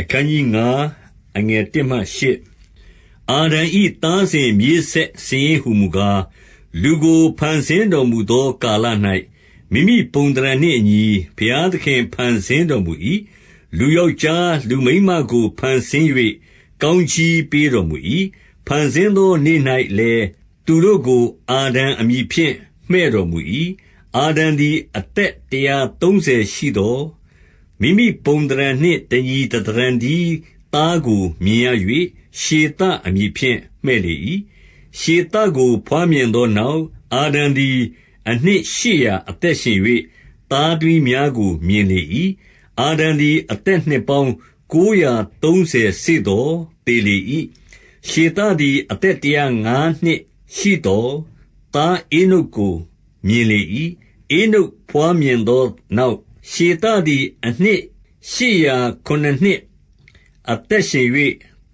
အခန်းကြီး9အငယ်1မှ8အာဒံဤသားစဉ်မြေးဆက်စင်ဟုမူကားလူကိုဖန်ဆင်းတော်မူသောကာလ၌မိမိပုံတရနှင့်အညီဘုရားသခင်ဖန်ဆင်းတော်မူ၏လူယောက်ျားလူမိန်းမကိုဖန်ဆင်း၍ကောင်းချီးပေးတော်မူ၏ဖန်ဆင်းသောနေ့၌လည်းသူတို့ကိုအာဒံအမည်ဖြင့်မှဲ့တော်မူ၏အာဒံသည်အသက်တရားသုံးဆယ်ရှိသော မိမိပုံသဏ္ဌာန်နှင့် တညီတသဏ္ဌာန်တည်း သားကို မြင်ရ၍ရှေသအမည်ဖြင့် မှည့်လေ၏။ရှေသကို ဘွားမြင်သောနောက်၊အာဒံသည် အနှစ်ရှစ်ရာအသက်ရှင်၍သားသမီးများကို မြင်လေ၏။အာဒံသည် အသက်နှစ်ပေါင်းကိုးရာသုံးဆယ်စေ့သော် သေလေ၏။ရှေသသည် အသက်တရာငါးနှစ်ရှိသော် သားဧနုတ်ကို မြင်လေ၏။ဧနုတ်ဘွားမြင်သောနောက် ရှေသသည် အနှစ်ရှစ်ရာခုနစ်နှစ် အသက်ရှင်၍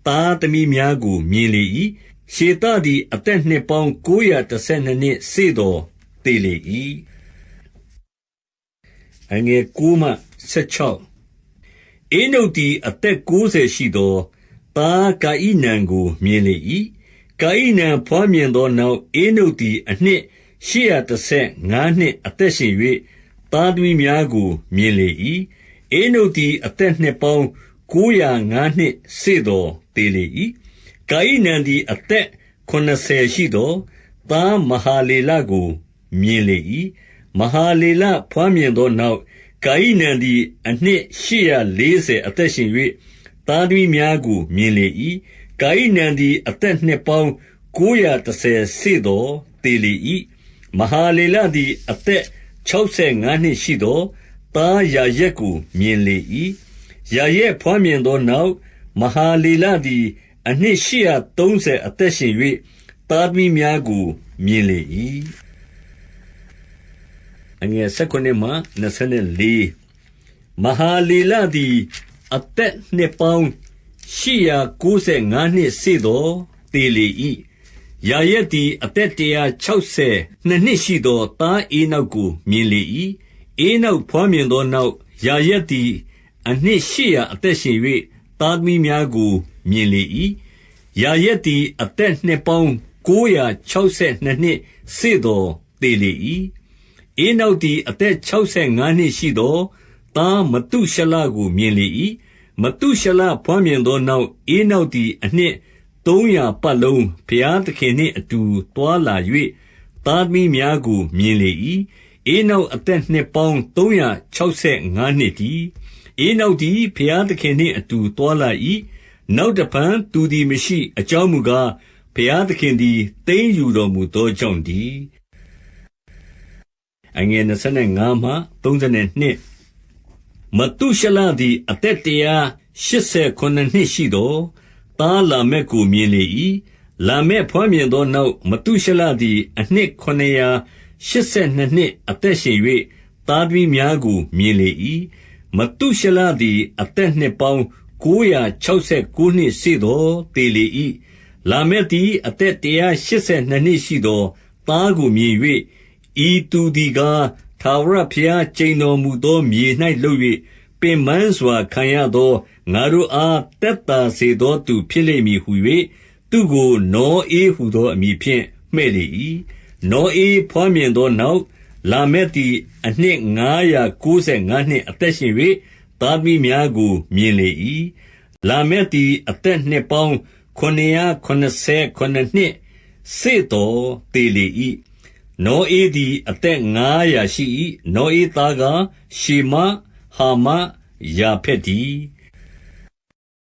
သားသမီးများကို မြင်လေ၏။ရှေသသည် အသက်နှစ်ပေါင်း ကိုးရာတဆယ်နှစ်နှစ်စေ့သော် သေလေ၏။ဧနုတ်သည် အသက်ကိုးဆယ်ရှိသော် သားကာဣနန်ကို မြင်လေ၏။ကာဣနန်ဘွားမြင်သောနောက်၊ဧနုတ်သည် အနှစ်ရှစ်ရာတဆယ်ငါးနှစ် အသက်ရှင်၍ သားသမီးများကို မြင်လေ၏။ဧနုတ်သည် အသက်နှစ်ပေါင်းကိုးရာငါးနှစ်စေ့သော် သေလေ၏။ကာဣနန်သည် အသက်ခုနစ်ဆယ်ရှိသော် သားမဟာလေလကို မြင်လေ၏။မဟာလေလဘွားမြင်သောနောက်၊ကာဣနန်သည် အနှစ်ရှစ်ရာလေးဆယ် အသက်ရှင်၍သားသမီးများကို မြင်လေ၏။ကာဣနန်သည် အသက်နှစ်ပေါင်းကိုးရာတဆယ်စေ့သော် သေလေ၏။မဟာလေလသည် အသက် ခြောက်ဆယ်ငါးနှစ်ရှိသော် သားယာရက်ကို မြင်လေ၏။ယာရက်ဘွားမြင်သောနောက်၊မဟာလေလသည် အနှစ်ရှစ်ရာသုံးဆယ်အသက်ရှင်၍သားသမီးများကို မြင်လေ၏။မဟာလေလသည် အသက်နှစ်ပေါင်းရှစ်ရာကိုးဆယ်ငါးနှစ်စေ့သော် သေလေ၏။ ယာရက်သည် အသက်တရာခြောက်ဆယ်နှစ်နှစ်ရှိသော်သားဧနောက်ကို မြင်လေ၏။ဧနောက်ဘွားမြင်သောနောက်၊ယာရက်သည် အနှစ်ရှစ်ရာ အသက်ရှင်၍သားသမီးများကို မြင်လေ၏။ယာရက်သည် အသက်နှစ်ပေါင်းကိုးရာခြောက်ဆယ်နှစ်နှစ်စေ့သော် သေလေ၏။ဧနောက်သည် အသက်ခြောက်ဆယ်ငါးနှစ်ရှိသော် သားမသုရှလကို မြင်လေ၏။မသုရှလဘွားမြင်သောနောက်၊ဧနောက်သည် အနှစ် သုံးရာပတ်လုံး ဘုရားသခင်နှင့်အတူ သွားလာ၍သားသမီးများကို မြင်လေ၏။ဧနောက်အသက်နှစ်ပေါင်း သုံးရာခြောက်ဆယ်ငါးနှစ်တည်း။ဧနောက်သည် ဘုရားသခင်နှင့်အတူ သွားလာ၏။နောက်တဖန် သူသည်မရှိ။အကြောင်းမူကား၊ဘုရားသခင်သည် သိမ်းယူတော်မူသောကြောင့်တည်း။မသုရှလသည် အသက် တရာရှစ်ဆယ်ခုနစ်နှစ်ရှိသော် သားလာမက်ကို မြင်လေ၏။လာမက်ဘွားမြင်သောနောက်၊မသုရှလသည် အနှစ်ခုနစ်ရာရှစ်ဆယ်နှစ်နှစ် အသက်ရှင်၍သားသမီးများကို မြင်လေ၏။မသုရှလသည် အသက်နှစ်ပေါင်းကိုးရာခြောက်ဆယ်ကိုးနှစ်စေ့သော် သေလေ၏။လာမက်သည် အသက်တရာရှစ်ဆယ်နှစ်နှစ်ရှိသော် သားကိုမြင်၍၊ဤသူသည်ကား ထာဝရဘုရား ကျိန်တော်မူသောမြေ၌လုပ်၍ ပင်ပန်းစွာ ခံရသော ငါတို့အား သက်သာစေသောသူ ဖြစ်လိမ့်မည်ဟူ၍သူ့ကို နောဧဟူသော အမည်ဖြင့် မှည့်လေ၏။နောဧဘွားမြင်သောနောက်၊လာမက်သည် အနှစ်ငါးရာကိုးဆယ်ငါးနှစ် အသက်ရှင်၍သားသမီးများကို မြင်လေ၏။လာမက်သည် အသက်နှစ်ပေါင်း ခုနစ်ရာခုနစ်ဆယ်ခုနစ်နှစ်စေ့သော် သေလေ၏နောဧသည် အသက်ငါးရာရှိ၏။နောဧသားကား ရှေမ၊ ဟာမ၊ယာဖက်တည်း